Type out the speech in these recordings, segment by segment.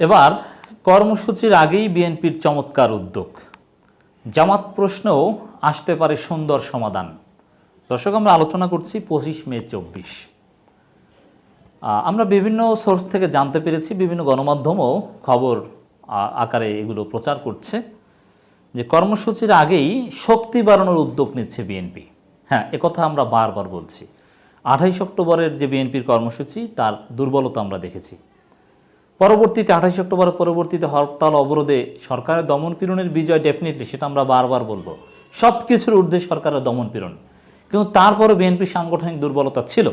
এবার, কর্মসূচির আগেই বিএনপির চমৎকার উদ্যোগ। জামাত প্রশ্নেও আসতে পারে সুন্দর সমাধান। দর্শক, আমরা আলোচনা করছি পঁচিশ মে চব্বিশ। আমরা বিভিন্ন সোর্স থেকে জানতে পেরেছি, বিভিন্ন গণমাধ্যমও খবর আকারে এগুলো প্রচার করছে যে কর্মসূচির আগেই শক্তি বাড়ানোর উদ্যোগ নিচ্ছে বিএনপি। হ্যাঁ একথা আমরা বারবার বলছি। আঠাইশ অক্টোবরের যে বিএনপির কর্মসূচি, তার দুর্বলতা আমরা দেখেছি। পরবর্তীতে আঠাইশ অক্টোবর পরবর্তীতে হরতাল অবরোধে সরকারের দমন পীড়নের বিজয় ডেফিনেটলি সেটা আমরা বারবার বলব। সব কিছুর ঊর্ধ্বে সরকারের দমন পীড়ন। কিন্তু তারপরে বিএনপির সাংগঠনিক দুর্বলতা ছিল।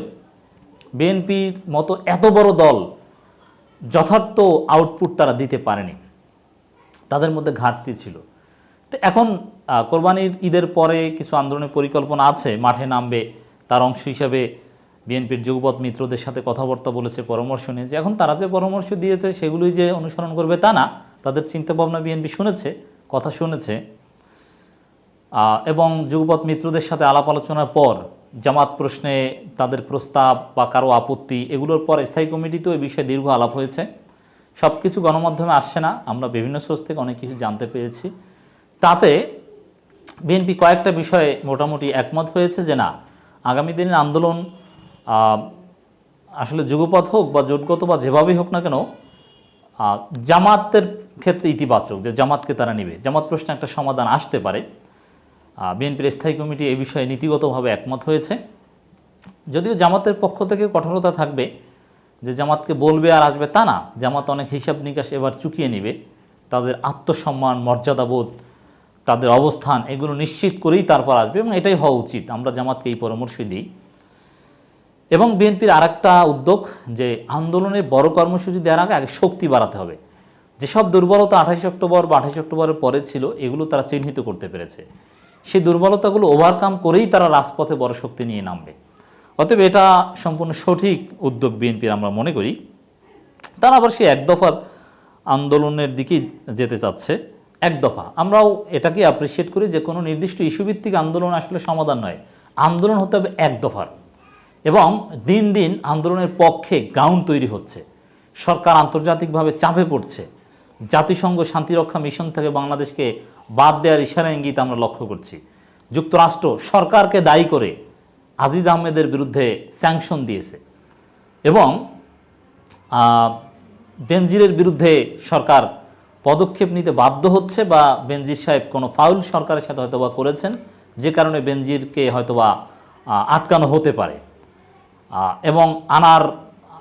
বিএনপির মতো এত বড় দল যথার্থ আউটপুট তারা দিতে পারেনি। তাদের মধ্যে ঘাটতি ছিল। তো এখন কোরবানির ঈদের পরে কিছু আন্দোলনের পরিকল্পনা আছে, মাঠে নামবে, তার অংশ হিসাবে বিএনপির যুগপথ মিত্রদের সাথে কথাবার্তা বলেছে, পরামর্শ নিয়েছে। এখন তারা যে পরামর্শ দিয়েছে, সেগুলোই যে অনুসরণ করবে তা না, তাদের চিন্তাভাবনা বিএনপি শুনেছে, কথা শুনেছে। এবং যুগপথ মিত্রদের সাথে আলাপ আলোচনার পর জামাত প্রশ্নে তাদের প্রস্তাব বা কারও আপত্তি, এগুলোর পর স্থায়ী কমিটিতেও এই বিষয়ে দীর্ঘ আলাপ হয়েছে। সব কিছু গণমাধ্যমে আসছে না, আমরা বিভিন্ন সোর্স থেকে অনেক কিছু জানতে পেরেছি। তাতে বিএনপি কয়েকটা বিষয়ে মোটামুটি একমত হয়েছে যে না, আগামী দিনের আন্দোলন আসলে যুগপথ হোক বা জোটগত বা যেভাবেই হোক না কেন জামাতের ক্ষেত্রে ইতিবাচক যে জামাতকে তারা নেবে। জামাত প্রশ্নে একটা সমাধান আসতে পারে। বিএনপির স্থায়ী কমিটি এ বিষয়ে নীতিগতভাবে একমত হয়েছে। যদিও জামাতের পক্ষ থেকে কঠোরতা থাকবে, যে জামাতকে বলবে আর আসবে তা না। জামাত অনেক হিসাব নিকাশ এবার চুকিয়ে নেবে। তাদের আত্মসম্মান, মর্যাদাবোধ, তাদের অবস্থান, এগুলো নিশ্চিত করেই তারপর আসবে এবং এটাই হওয়া উচিত। আমরা জামাতকে এই পরামর্শই দিই। এবং বিএনপির আরেকটা উদ্যোগ যে আন্দোলনে বড় কর্মসূচি দেওয়ার আগে আগে শক্তি বাড়াতে হবে। যেসব দুর্বলতা আঠাশ অক্টোবর বা আঠাশ অক্টোবরের পরে ছিল, এগুলো তারা চিহ্নিত করতে পেরেছে। সেই দুর্বলতাগুলো ওভারকাম করেই তারা রাজপথে বড় শক্তি নিয়ে নামবে। অতএব এটা সম্পূর্ণ সঠিক উদ্যোগ বিএনপির আমরা মনে করি। তারা আবার সেই এক দফার আন্দোলনের দিকেই যেতে চাচ্ছে। এক দফা আমরাও এটাকে অ্যাপ্রিসিয়েট করি যে কোনো নির্দিষ্ট ইস্যুভিত্তিক আন্দোলন আসলে সমাধান নয়। আন্দোলন হতে হবে এক দফার এবং দিন দিন আন্দোলনের পক্ষে গ্রাউন্ড তৈরি হচ্ছে। সরকার আন্তর্জাতিকভাবে চাপে পড়ছে। জাতিসংঘ শান্তিরক্ষা মিশন থেকে বাংলাদেশকে বাদ দেওয়ার ইশারা ইঙ্গিত আমরা লক্ষ্য করছি। যুক্তরাষ্ট্র সরকারকে দায়ী করে আজিজ আহমেদের বিরুদ্ধে স্যাংশন দিয়েছে এবং বেনজিরের বিরুদ্ধে সরকার পদক্ষেপ নিতে বাধ্য হচ্ছে বা বেনজির সাহেব কোনো ফাউল সরকারের সাথে হয়তোবা করেছেন, যে কারণে বেনজিরকে হয়তোবা আটকানো হতে পারে। এবং আনার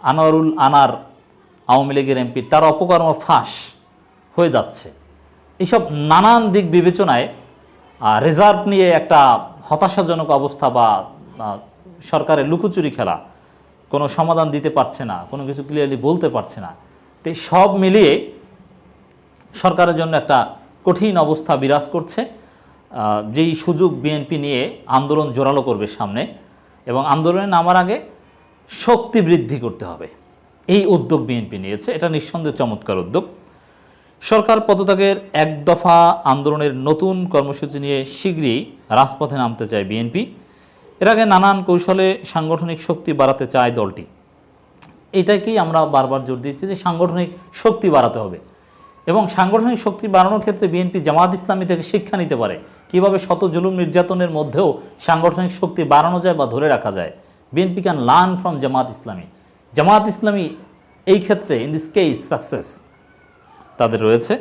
আনারুল আনার আওয়ামী লীগের এমপি, তার অপকর্ম ফাঁস হয়ে যাচ্ছে। এইসব নানান দিক বিবেচনায় রিজার্ভ নিয়ে একটা হতাশাজনক অবস্থা বা সরকারের লুকোচুরি খেলা কোনো সমাধান দিতে পারছে না, কোনো কিছু ক্লিয়ারলি বলতে পারছে না। তো সব মিলিয়ে সরকারের জন্য একটা কঠিন অবস্থা বিরাজ করছে। যেই সুযোগ বিএনপি নিয়ে আন্দোলন জোরালো করবে সামনে, এবং আন্দোলনে নামার আগে শক্তি বৃদ্ধি করতে হবে। এই উদ্যোগ বিএনপি নিয়েছে। এটা নিঃসন্দেহে চমৎকার উদ্যোগ। সরকার পদত্যাগের এক দফা আন্দোলনের নতুন কর্মসূচি নিয়ে শীঘ্রই রাজপথে নামতে চায় বিএনপি। এর আগে নানান কৌশলে সাংগঠনিক শক্তি বাড়াতে চায় দলটি। এটাকেই আমরা বারবার জোর দিচ্ছি যে সাংগঠনিক শক্তি বাড়াতে হবে। এবং সাংগঠনিক শক্তি বাড়ানোর ক্ষেত্রে বিএনপি জামাত ইসলামী থেকে শিক্ষা নিতে পারে। কীভাবে শত জুলুম নির্যাতনের মধ্যেও সাংগঠনিক শক্তি বাড়ানো যায় বা ধরে রাখা যায়। BNP can learn from Jamaat Islami Jamaat Islami এই ক্ষেত্রে ইন দিস কেস সাকসেস তাদের রয়েছে।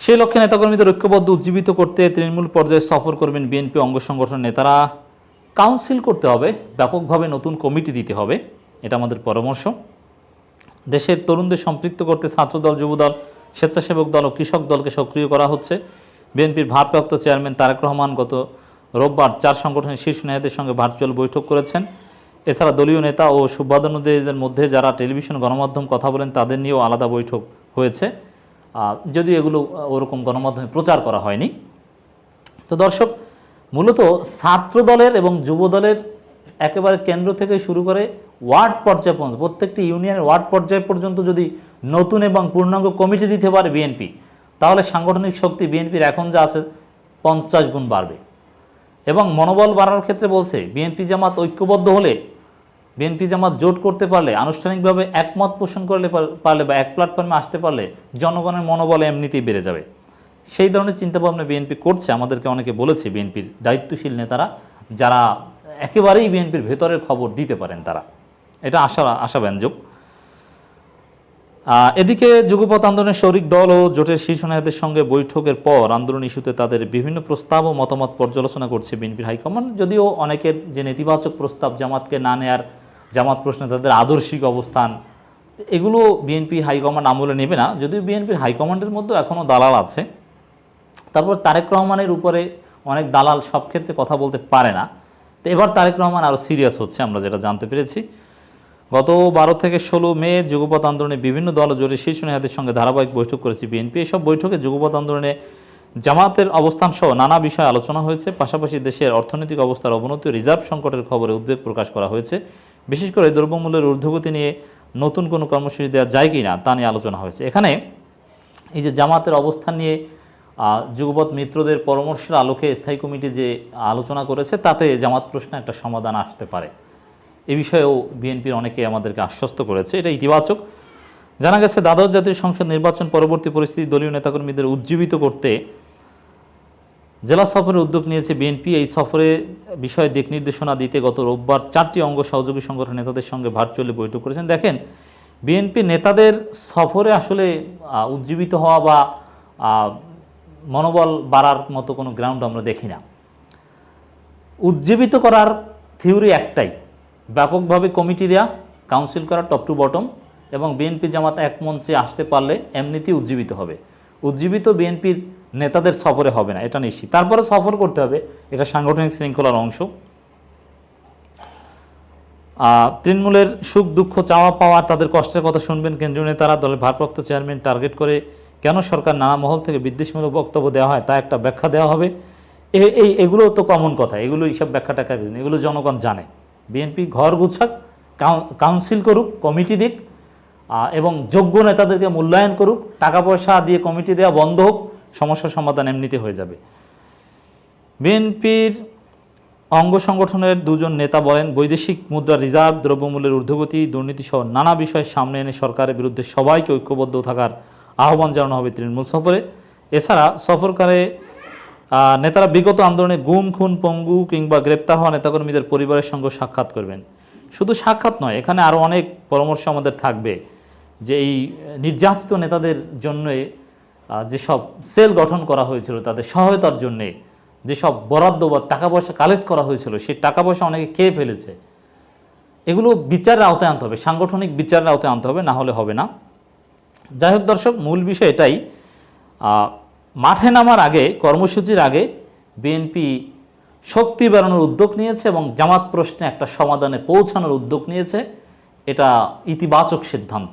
সেই লক্ষ্যে নেতাকর্মীদের ঐক্যবদ্ধ, উজ্জীবিত করতে তৃণমূল পর্যায়ে সফর করবেন বিএনপি অঙ্গ সংগঠন নেতারা। কাউন্সিল করতে হবে, ব্যাপকভাবে নতুন কমিটি দিতে হবে, এটা আমাদের পরামর্শ। দেশের তরুণদের সম্পৃক্ত করতে ছাত্রদল, যুবদল, স্বেচ্ছাসেবক দল ও কৃষক দলকে সক্রিয় করা হচ্ছে। বিএনপির ভারপ্রাপ্ত চেয়ারম্যান তারেক রহমান গত রোববার চার সংগঠনের শীর্ষ নেতাদের সঙ্গে ভার্চুয়াল বৈঠক করেছেন। এছাড়া দলীয় নেতা ও সুব্বাদানুদের মধ্যে যারা টেলিভিশন গণমাধ্যম কথা বলেন, তাদের নিয়েও আলাদা বৈঠক হয়েছে। যদিও এগুলো ওরকম গণমাধ্যমে প্রচার করা হয়নি। তো দর্শক, মূলত ছাত্র দলের এবং যুব দলের একেবারে কেন্দ্র থেকে শুরু করে ওয়ার্ড পর্যায় পর্যন্ত, প্রত্যেকটি ইউনিয়নের ওয়ার্ড পর্যায় পর্যন্ত যদি নতুন এবং পূর্ণাঙ্গ কমিটি দিতে পারে বিএনপি, তাহলে সাংগঠনিক শক্তি বিএনপির এখন যা আছে পঞ্চাশ গুণ বাড়বে। এবং মনোবল বাড়ানোর ক্ষেত্রে বলছে বিএনপি জামাত ঐক্যবদ্ধ হলে বিএনপি জামাত জোট করতে পারলে, আনুষ্ঠানিকভাবে একমত পোষণ করলে পারলে বা এক প্ল্যাটফর্মে আসতে পারলে জনগণের মনোবল এমনিতেই বেড়ে যাবে। সেই ধরনের চিন্তাভাবনা বিএনপি করছে। আমাদেরকে অনেকে বলেছে বিএনপির দায়িত্বশীল নেতারা, যারা একেবারেই বিএনপির ভেতরের খবর দিতে পারেন তারা। এটা আশা, আশাব্যঞ্জক। এদিকে যুগপথ আন্দোলনের শরিক দল ও জোটের শীর্ষ নেতাদের সঙ্গে বৈঠকের পর আন্দোলন ইস্যুতে তাদের বিভিন্ন প্রস্তাব ও মতামত পর্যালোচনা করছে বিএনপির হাইকমান্ড। যদিও অনেকের যে নেতিবাচক প্রস্তাব জামাতকে না নেয়ার জামাত প্রশ্নে তাদের আদর্শিক অবস্থান, এগুলো বিএনপি হাইকমান্ড আমলে নেবে না। যদিও বিএনপির হাইকমান্ডের মধ্যেও এখনও দালাল আছে। তারপর তারেক রহমানের উপরে অনেক দালাল সব ক্ষেত্রে কথা বলতে পারে না। তো এবার তারেক রহমান আরও সিরিয়াস হচ্ছে, আমরা যেটা জানতে পেরেছি। গত বারো থেকে ষোলো মে যুগপথ আন্দোলনে বিভিন্ন দল জোরে শীর্ষ নেতাদের সঙ্গে ধারাবাহিক বৈঠক করেছে বিএনপি। এসব বৈঠকে যুগপথ আন্দোলনে জামাতের অবস্থান সহ নানা বিষয়ে আলোচনা হয়েছে। পাশাপাশি দেশের অর্থনৈতিক অবস্থার অবনতি রিজার্ভ সংকটের খবরে উদ্বেগ প্রকাশ করা হয়েছে। বিশেষ করে দ্রব্যমূল্যের ঊর্ধ্বগতি নিয়ে নতুন কোনো কর্মসূচি দেওয়া যায় কি না তা নিয়ে আলোচনা হয়েছে। এখানে এই যে জামাতের অবস্থান নিয়ে আহ, যুগপৎ মিত্রদের পরামর্শের আলোকে স্থায়ী কমিটি যে আলোচনা করেছে তাতে জামাত প্রশ্নে একটা সমাধান আসতে পারে। এ বিষয়েও বিএনপির অনেকে আমাদেরকে আশ্বস্ত করেছে, এটা ইতিবাচক। জানা গেছে দ্বাদশ জাতীয় সংসদ নির্বাচন পরবর্তী পরিস্থিতি দলীয় নেতাকর্মীদের উজ্জীবিত করতে জেলা সফরের উদ্যোগ নিয়েছে বিএনপি। এই সফরে বিষয়ে দিক নির্দেশনা দিতে গত রোববার চারটি অঙ্গ সহযোগী সংগঠন নেতাদের সঙ্গে ভার্চুয়ালি বৈঠক করেছেন। দেখেন, বিএনপি নেতাদের সফরে আসলে উজ্জীবিত হওয়া বা মনোবল বাড়ার মতো কোনো গ্রাউন্ড আমরা দেখি না। উজ্জীবিত করার থিওরি একটাই ব্যাপকভাবে কমিটি দেয়া কাউন্সিল করা টপ টু বটম এবং বিএনপি জামাত এক মঞ্চে আসতে পারলে এমনিতেই উজ্জীবিত হবে। উজ্জীবিত বিএনপির নেতাদের সফরে হবে না, এটা নিশ্চিত। তারপরে সফর করতে হবে, এটা সাংগঠনিক শৃঙ্খলার অংশ। তৃণমূলের সুখ দুঃখ চাওয়া পাওয়া, তাদের কষ্টের কথা শুনবেন কেন্দ্রীয় নেতারা, দলের ভারপ্রাপ্ত চেয়ারম্যান টার্গেট করে কেন সরকার নানা মহল থেকে বিদ্বেষমূলক বক্তব্য দেওয়া হয়, তা একটা ব্যাখ্যা দেওয়া হবে। এই এগুলো তো কমন কথা, এগুলো এইসব ব্যাখ্যা দিন, এগুলো জনগণ জানে। বিএনপি ঘর গুছাক কাউন্সিল করুক কমিটি দিক এবং যোগ্য নেতাদেরকে মূল্যায়ন করুক, টাকা পয়সা দিয়ে কমিটি দেওয়া বন্ধ হোক সমস্যার সমাধান এমনিতে হয়ে যাবে। বিএনপির অঙ্গ সংগঠনের দুজন নেতা বলেন, বৈদেশিক মুদ্রা রিজার্ভ, দ্রব্যমূল্যের ঊর্ধ্বগতি, দুর্নীতি সহ নানা বিষয় সামনে এনে সরকারের বিরুদ্ধে সবাইকে ঐক্যবদ্ধ থাকার আহ্বান জানানো হবে তৃণমূল সফরে। এছাড়া সফরকারে নেতারা বিগত আন্দোলনে গুম, খুন, পঙ্গু কিংবা গ্রেপ্তার হওয়া নেতাকর্মীদের পরিবারের সঙ্গে সাক্ষাৎ করবেন। শুধু সাক্ষাৎ নয়, এখানে আরও অনেক পরামর্শ আমাদের থাকবে যে এই নির্যাতিত নেতাদের জন্য যেসব সেল গঠন করা হয়েছিল, তাদের সহায়তার জন্যে যেসব বরাদ্দ বা টাকা পয়সা কালেক্ট করা হয়েছিল, সেই টাকা পয়সা অনেকে খেয়ে ফেলেছে। এগুলো বিচারের আওতায় আনতে হবে, সাংগঠনিক বিচারের আওতায় আনতে হবে, না হলে হবে না। যাই হোক দর্শক, মূল বিষয় এটাই মাঠে নামার আগে, কর্মসূচির আগে বিএনপি শক্তি বাড়ানোর উদ্যোগ নিয়েছে এবং জামাত প্রশ্নে একটা সমাধানে পৌঁছানোর উদ্যোগ নিয়েছে। এটা ইতিবাচক সিদ্ধান্ত।